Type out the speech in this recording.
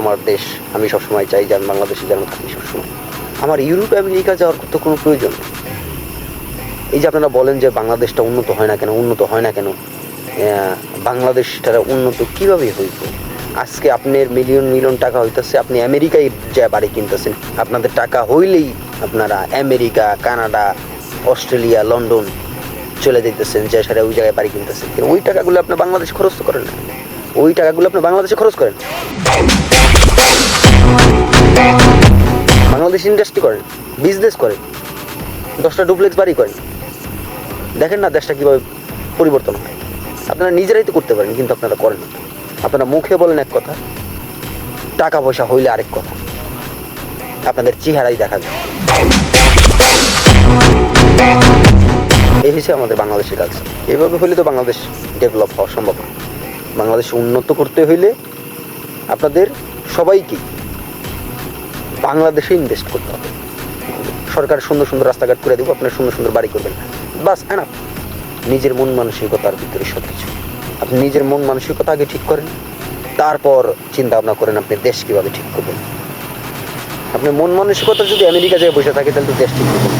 আমার দেশ। আমি সবসময় চাই যে আমি বাংলাদেশে যেন থাকি সবসময়। আমার ইউরোপ আমেরিকা যাওয়ার তো কোনো প্রয়োজন এই যে আপনারা বলেন যে বাংলাদেশটা উন্নত হয় না কেন, উন্নত হয় না কেন বাংলাদেশটা উন্নত কীভাবে হইব? আজকে আপনার মিলিয়ন মিলিয়ন টাকা হইতেছে, আপনি আমেরিকায় যা বাড়ি কিনতেছেন, আপনাদের টাকা হইলেই আপনারা আমেরিকা, কানাডা, অস্ট্রেলিয়া, লন্ডন চলে যেতেছেন যে সারা ওই জায়গায় বাড়ি কিনতেছেন। কিন্তু ওই টাকাগুলো আপনি বাংলাদেশে খরচ করেন ওই টাকাগুলো আপনি বাংলাদেশে খরচ করেন বাংলাদেশ ইন্ডাস্ট্রি করেন বিজনেস করেন দশটা ডুপ্লেক্স বাড়ি করেন দেখেন না দেশটা কীভাবে পরিবর্তন হয়। আপনারা নিজেরাই তো করতে পারেন, কিন্তু আপনারা করেন আপনারা মুখে বলেন এক কথা, টাকা পয়সা হইলে আরেক কথা। আপনাদের চেহারাই দেখা যায়। এই হচ্ছে আমাদের বাংলাদেশের কাজ এভাবে হইলে তো বাংলাদেশ ডেভেলপ হওয়া সম্ভব বাংলাদেশ উন্নত করতে হইলে আপনাদের সবাইকেই বাংলাদেশে ইনভেস্ট করতে হবে। সরকার সুন্দর সুন্দর রাস্তাঘাট করে দেবো, আপনার সুন্দর সুন্দর বাড়ি করবেন বাস হ্যাঁ নিজের মন মানসিকতার ভিতরে সব কিছু আপনি নিজের মন মানসিকতা আগে ঠিক করেন, তারপর চিন্তা ভাবনা করেন আপনি দেশ কীভাবে ঠিক করবেন। আপনি মন মানসিকতা যদি আমেরিকা যায় বসে থাকে, তাহলে তো দেশ ঠিক করবেন।